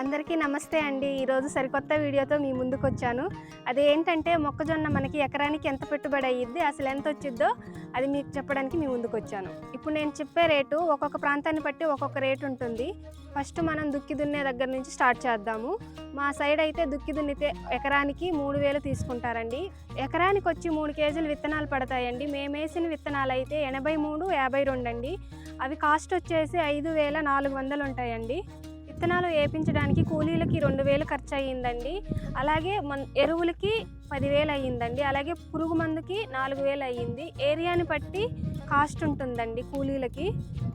అందరికీ నమస్తే అండి. ఈరోజు సరికొత్త వీడియోతో మీ ముందుకు వచ్చాను. అది ఏంటంటే మొక్కజొన్న మనకి ఎకరానికి ఎంత పెట్టుబడి అయ్యిద్ది అసలు ఎంత వచ్చిద్దో అది మీకు చెప్పడానికి మీ ముందుకు వచ్చాను. ఇప్పుడు నేను చెప్పే రేటు ఒక్కొక్క ప్రాంతాన్ని బట్టి ఒక్కొక్క రేటు ఉంటుంది. ఫస్ట్ మనం దుక్కి దున్నే దగ్గర నుంచి స్టార్ట్ చేద్దాము. మా సైడ్ అయితే దుక్కి దున్నితే ఎకరానికి మూడు వేలు తీసుకుంటారండి. ఎకరానికి వచ్చి మూడు కేజీలు విత్తనాలు పడతాయండి. మేమేసిన విత్తనాలు అయితే ఎనభై మూడు యాభై రెండు అండి. అవి కాస్ట్ వచ్చేసి ఐదు వేల నాలుగు వందలు ఉంటాయండి. విత్తనాలు వేపించడానికి కూలీలకి రెండు వేలు ఖర్చు అయ్యిందండి అలాగే మన ఎరువులకి పదివేలు అయ్యిందండి. అలాగే పురుగు మందుకి నాలుగు వేలు అయ్యింది. ఏరియాని బట్టి కాస్ట్ ఉంటుందండి కూలీలకి.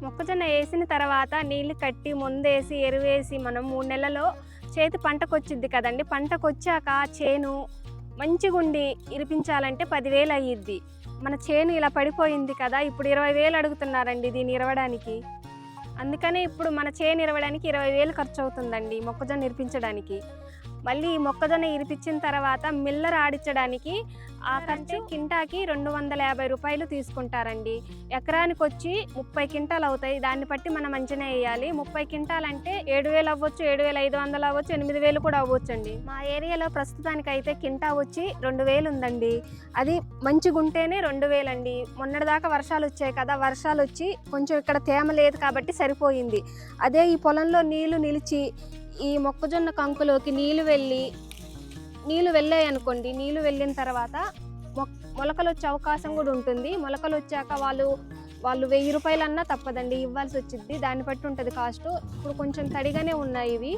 మొక్కజొన్న వేసిన తర్వాత నీళ్ళు కట్టి ముందేసి ఎరువేసి మనం మూడు నెలల్లో చేతి పంటకు కదండి. పంటకు వచ్చాక చేను మంచిగుండి ఇరిపించాలంటే పదివేలు అయ్యిద్ది. మన చేను ఇలా పడిపోయింది కదా ఇప్పుడు ఇరవై వేలు అడుగుతున్నారండి దీన్ని ఇరవడానికి. అందుకనే ఇప్పుడు మన చేను ఇరవడానికి ఇరవై వేలు ఖర్చు అవుతుందండి మొక్కజొన్న నిర్పించడానికి. మళ్ళీ ఈ మొక్కజొన్న ఇరిపించిన తర్వాత మిల్లర్ ఆడించడానికి ఆ ఖర్చు కింటాకి రెండు వందల యాభై రూపాయలు తీసుకుంటారండి. ఎకరానికి వచ్చి ముప్పై కింటాలు అవుతాయి దాన్ని బట్టి మనం అంచనా వేయాలి. ముప్పై కింటాలు అంటే ఏడు వేలు అవ్వచ్చు ఏడు వేల ఐదు వందలు అవ్వచ్చు ఎనిమిది వేలు కూడా అవ్వచ్చు అండి మా ఏరియాలో ప్రస్తుతానికి అయితే కింటా వచ్చి రెండు వేలు ఉందండి. అది మంచిగా ఉంటేనే రెండు వేలండి. మొన్నటిదాకా వర్షాలు వచ్చాయి కదా వర్షాలు వచ్చి కొంచెం ఇక్కడ తేమ లేదు కాబట్టి సరిపోయింది. అదే ఈ పొలంలో నీళ్ళు నిలిచి ఈ మొక్కజొన్న కంకులోకి నీళ్ళు వెళ్ళి నీళ్ళు వెళ్ళాయి అనుకోండి నీళ్ళు వెళ్ళిన తర్వాత మొక్ మొలకలు వచ్చే అవకాశం కూడా ఉంటుంది. మొలకలు వచ్చాక వాళ్ళు వాళ్ళు వెయ్యి రూపాయలన్నా తప్పదండి ఇవ్వాల్సి వచ్చింది దాన్ని బట్టి ఉంటుంది కాస్ట్. ఇప్పుడు కొంచెం తడిగానే ఉన్నాయి ఇవి.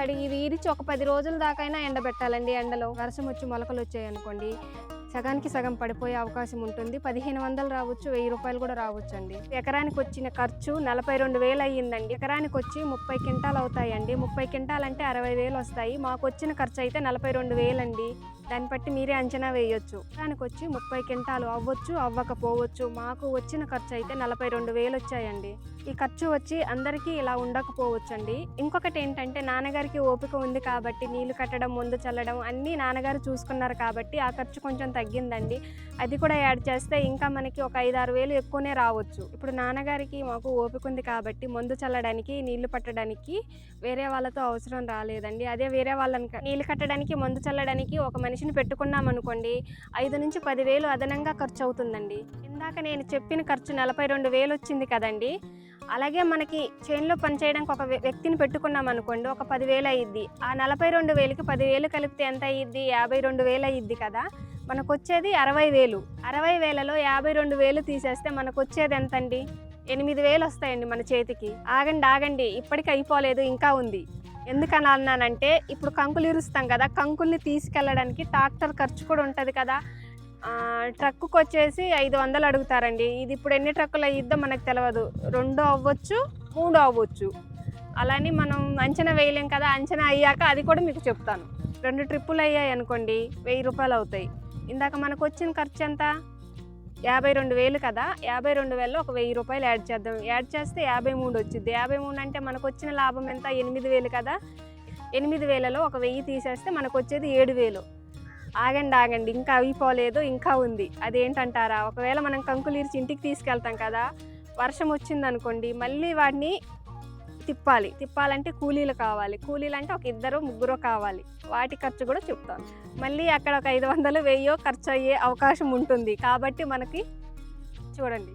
తడి ఇవి ఇరిచి ఒక పది రోజుల దాకైనా ఎండబెట్టాలండి ఎండలో. వర్షం వచ్చి మొలకలు వచ్చాయి అనుకోండి. సగానికి సగం పడిపోయే అవకాశం ఉంటుంది. పదిహేను వందలు రావచ్చు వెయ్యి రూపాయలు కూడా రావచ్చు అండి ఎకరానికి వచ్చిన ఖర్చు నలభై రెండు వేలు అయ్యిందండి. ఎకరానికి వచ్చి ముప్పై క్వింటాలు అవుతాయండి. ముప్పై క్వింటాలు అంటే అరవై వేలు వస్తాయి. మాకు వచ్చిన ఖర్చు అయితే నలభై రెండు వేలండి. దాన్ని బట్టి మీరే అంచనా వేయొచ్చు. దానికి వచ్చి ముప్పై క్వింటాలు అవ్వచ్చు అవ్వకపోవచ్చు మాకు వచ్చిన ఖర్చు అయితే నలభై రెండు వేలు వచ్చాయండి. ఈ ఖర్చు వచ్చి అందరికీ ఇలా ఉండకపోవచ్చు అండి ఇంకొకటి ఏంటంటే నాన్నగారికి ఓపిక ఉంది కాబట్టి నీళ్ళు కట్టడం ముందు చల్లడం అన్నీ నాన్నగారు చూసుకున్నారు కాబట్టి ఆ ఖర్చు కొంచెం తగ్గిందండి. అది కూడా యాడ్ చేస్తే ఇంకా మనకి ఒక ఐదు ఆరు వేలు ఎక్కువనే రావచ్చు. ఇప్పుడు నాన్నగారికి మాకు ఓపిక ఉంది కాబట్టి మందు చల్లడానికి నీళ్ళు పట్టడానికి వేరే వాళ్ళతో అవసరం రాలేదండి. అదే వేరే వాళ్ళని నీళ్ళు కట్టడానికి మందు చల్లడానికి ఒక మనిషి మనిషిని పెట్టుకున్నాం అనుకోండి ఐదు నుంచి పదివేలు అదనంగా ఖర్చు అవుతుందండి ఇందాక నేను చెప్పిన ఖర్చు నలభై రెండు వేలు వచ్చింది కదండి. అలాగే మనకి చేనులో పనిచేయడానికి ఒక వ్య- వ్యక్తిని పెట్టుకున్నాం అనుకోండి ఒక పదివేలు అయ్యిద్ది ఆ నలభై రెండు వేలకి పదివేలు కలిపితే ఎంత అయ్యిద్ది యాభై రెండు వేలు అయ్యిద్ది కదా. మనకు వచ్చేది అరవై వేలు. అరవై వేలలో యాభై రెండు వేలు తీసేస్తే మనకు వచ్చేది ఎంత అండి ఎనిమిది వేలు వస్తాయండి మన చేతికి. ఆగండి ఆగండి ఇప్పటికి అయిపోలేదు ఇంకా ఉంది. ఎందుకని అన్నానంటే ఇప్పుడు కంకులు ఇరుస్తాం కదా కంకుల్ని తీసుకెళ్ళడానికి ట్రాక్టర్ ఖర్చు కూడా ఉంటుంది కదా. ఆ, వచ్చేసి ఐదు వందలు అడుగుతారండి. ఇది ఇప్పుడు ఎన్ని ట్రక్కులు అయ్యిద్దో మనకు తెలియదు రెండు అవ్వచ్చు మూడు అవ్వచ్చు. అలానే మనం అంచనా వేయలేం కదా అంచనా అయ్యాక అది కూడా మీకు చెప్తాను. రెండు ట్రిప్పులు అయ్యాయి అనుకోండి వెయ్యి రూపాయలు అవుతాయి. ఇందాక మనకు వచ్చిన ఖర్చు ఎంత? యాభై రెండు వేలు కదా యాభై రెండు వేలలో ఒక వెయ్యి రూపాయలు యాడ్ చేద్దాం. యాడ్ చేస్తే యాభై మూడు వచ్చింది యాభై మూడు అంటే మనకు వచ్చిన లాభం ఎంత? ఎనిమిది వేలు కదా. ఎనిమిది వేలలో ఒక వెయ్యి తీసేస్తే మనకు వచ్చేది ఏడు వేలు. ఆగండి ఆగండి ఇంకా అయిపోలేదు ఇంకా ఉంది. అదేంటంటారా? ఒకవేళ మనం కంకులు ఇరిచి ఇంటికి తీసుకెళ్తాం కదా వర్షం వచ్చిందనుకోండి మళ్ళీ వాటిని తిప్పాలి. తిప్పాలంటే కూలీలు కావాలి. కూలీలు అంటే ఒక ఇద్దరు ముగ్గురు కావాలి. వాటి ఖర్చు కూడా చెప్తాను. మళ్ళీ అక్కడ ఒక ఐదు వందలు వెయ్యో ఖర్చు అయ్యే అవకాశం ఉంటుంది. కాబట్టి మనకి చూడండి.